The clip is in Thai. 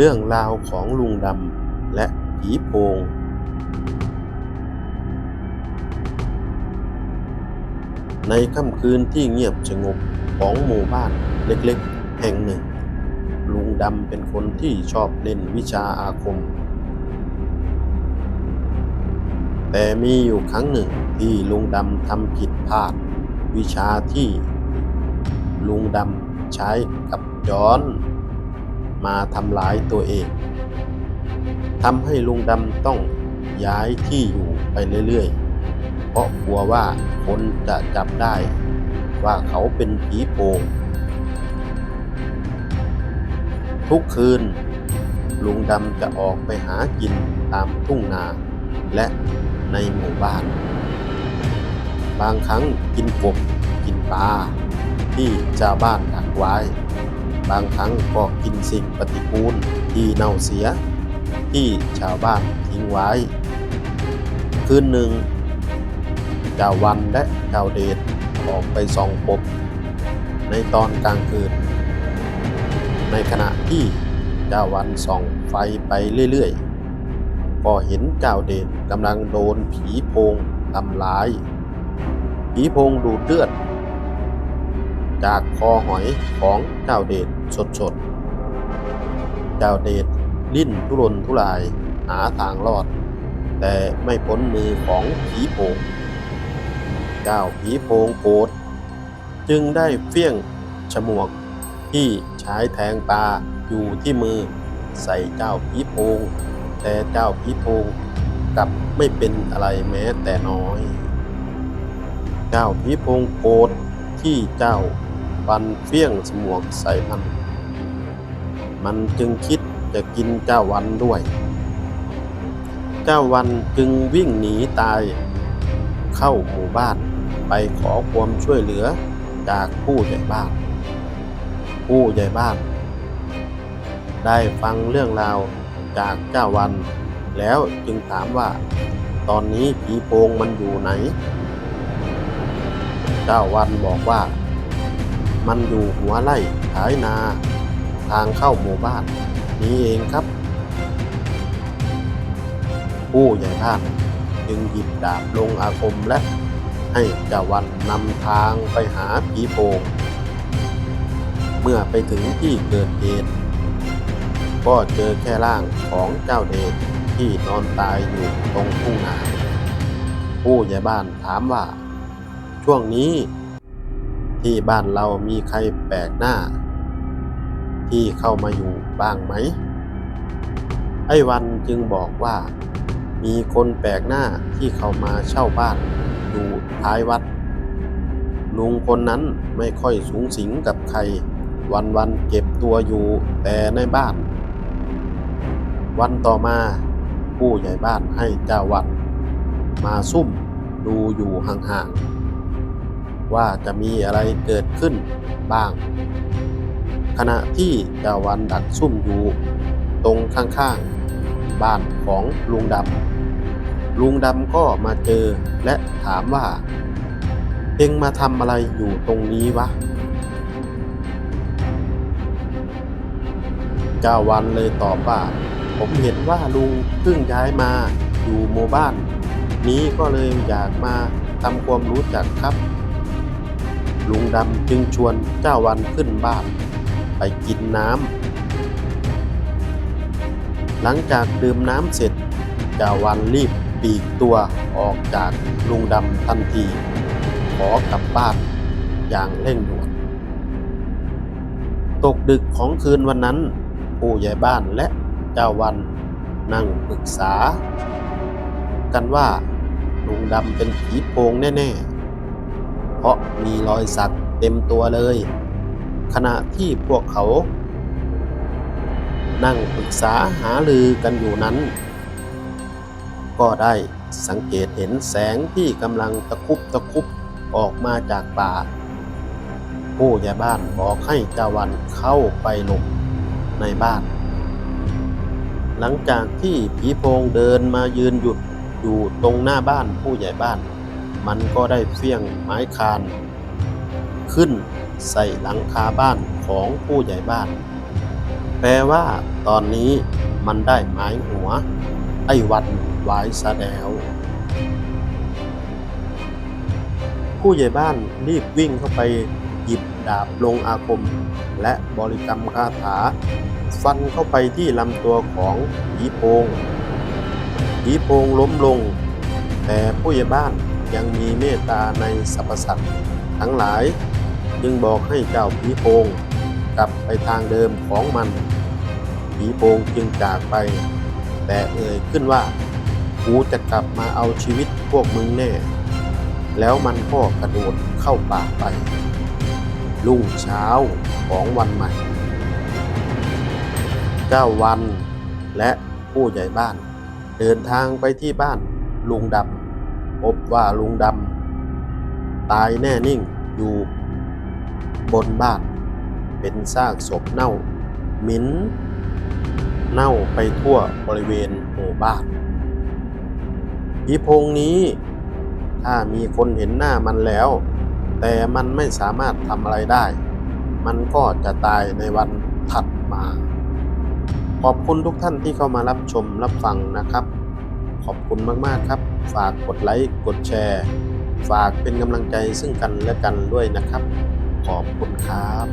เรื่องราวของลุงดำและผีโพง ในค่ำคืนที่เงียบสงบของหมู่บ้านเล็กๆ แห่งหนึ่ง ลุงดำเป็นคนที่ชอบเล่นวิชาอาคม แต่มีอยู่ครั้งหนึ่งที่ลุงดำทำผิดพลาด วิชาที่ลุงดำใช้กับย้อน มาทำร้ายตัวเองทำให้ลุงดำต้องย้ายที่อยู่ไปเรื่อยๆ เพราะกลัวว่าคนจะจับได้ว่าเขาเป็นผีโพงทุกคืน ลุงดำจะออกไปหากินตามทุ่งนา และในหมู่บ้าน บางครั้งกินกบกินปลาที่ชาวบ้านดักไว้ บางครั้งก็กินสิ่งปฏิกูลที่เน่าเสีย ที่ชาวบ้านทิ้งไว้ คืนหนึ่งเจ้าวันและเจ้าเดชออกไปส่องกบในตอนกลางคืน ในขณะที่เจ้าวันส่องไฟไปเรื่อยๆ ก็เห็นเจ้าเดชกำลังโดนผีโพงทำร้าย ผีโพงดูดเลือด จากคอหอยของเจ้าเดชสดๆ เจ้าเดชลิ้นทุรนทุรายหาทางรอด แต่ไม่พ้นมือของผีโพงเจ้าผีโพงโกรธจึงได้เฟี้ยงฉมวกที่ใช้แทงปลาอยู่ที่มือใส่เจ้าผีโพงแต่เจ้าผีโพงกลับไม่เป็นอะไรแม้แต่น้อย เจ้าผีโพงโกรธที่เจ้า ฟันเฟี้ยงฉมวกใส่มัน มันจึงคิดจะกินเจ้าวันด้วย เจ้าวันจึงวิ่งหนีตาย เข้าหมู่บ้านไปขอความช่วยเหลือจากผู้ใหญ่บ้าน ผู้ใหญ่บ้าน ได้ฟังเรื่องราวจากเจ้าวัน แล้วจึงถามว่า ตอนนี้ผีโพงมันอยู่ไหน เจ้าวันบอกว่า มันอยู่หัวไร่ท้ายนา ทางเข้าหมู่บ้านนี้เองครับ ผู้ใหญ่บ้านจึงหยิบดาบลงอาคมและให้จาวันนำทางไปหาผีโพงเมื่อไปถึงที่เกิดเหตุก็เจอแค่ร่างของเจ้าเดชที่นอนตายอยู่ตรงทุ่งนาผู้ใหญ่บ้านถามว่า ช่วงนี้ ที่บ้านเรามีใครแปลกหน้า ที่เข้ามาอยู่บ้างไหม ไอ้วันจึงบอกว่า มีคนแปลกหน้าที่เข้ามาเช่าบ้าน อยู่ท้ายวัด ลุงคนนั้นไม่ค่อยสูงสิงกับใคร วันวันๆเก็บตัวอยู่แต่ในบ้าน วันต่อมาผู้ใหญ่บ้านให้เจ้าวัด มาซุ่มดูอยู่ห่างๆ ว่าจะมีอะไรเกิดขึ้นบ้าง ขณะที่จาวันดักซุ่มอยู่ ตรงข้างๆ บ้านของลุงดำลุงดำก็มาเจอและถามว่า เอ็งมาทำอะไรอยู่ตรงนี้วะจาวันเลยตอบว่าผมเห็นว่าลุงเพิ่งย้ายมาอยู่หมู่บ้าน นี้ก็เลยอยากมาทำความรู้จักครับ ลุงดำจึงชวนเจ้าวันขึ้นบ้าน ไปกินน้ำหลังจากดื่มน้ำเสร็จ เจ้าวันรีบปีกตัวออกจากลุงดำทันที ขอกลับบ้านอย่างเร่งด่วน ตกดึกของคืนวันนั้น ผู้ใหญ่บ้านและเจ้าวันนั่งปรึกษา กันว่าลุงดำเป็นผีโพงแน่ ๆ เพราะมีรอยสักเต็มตัวเลย ขณะที่พวกเขา นั่งปรึกษาหารือกันอยู่นั้น ก็ได้สังเกตเห็นแสงที่กำลังตะคุบตะคุบออกมาจากป่า ผู้ใหญ่บ้านบอกให้จาวันเข้าไปหลบในบ้าน หลังจากที่ผีโพงเดินมายืนหยุดอยู่ตรงหน้าบ้านผู้ใหญ่บ้าน มันก็ได้เฟี้ยงไม้คาน ขึ้นใส่หลังคาบ้านของผู้ใหญ่บ้าน แปลว่าตอนนี้มันได้หมายหัว ไอ้วันไว้ซะแล้วผู้ใหญ่บ้านรีบวิ่งเข้าไปหยิบดาบลงอาคม และบริกรรมคาถา ฟันเข้าไปที่ลำตัวของผีโพงผีโพงล้มลง แต่ผู้ใหญ่บ้าน ยังมีเมตตาในสรรพสัตว์ทั้งหลาย จึงบอกให้เจ้าผีโพงกลับไปทางเดิมของมันผีโพงจึงจากไป แต่เอ่ยขึ้นว่ากูจะกลับมาเอาชีวิตพวกมึงแน่ แล้วมันก็กระโดดเข้าป่าไปรุ่งเช้าของวันใหม่ เจ้าวันและผู้ใหญ่บ้าน เดินทางไปที่บ้านลุงดำ พบว่าลุงดำตายแน่นิ่งอยู่บนบ้าน เป็นซากศพเน่าหม็นเน่าไปทั่วบริเวณหมู่บ้านผีโพงนี้ ถ้ามีคนเห็นหน้ามันแล้ว แต่มันไม่สามารถทำอะไรได้ มันก็จะตายในวันถัดมา ขอบคุณทุกท่านที่เข้ามารับชมรับฟังนะครับ ขอบคุณมากๆครับ ฝากกดไลค์กดแชร์ ฝากเป็นกำลังใจซึ่งกันและกันด้วยนะครับ ขอบคุณครับ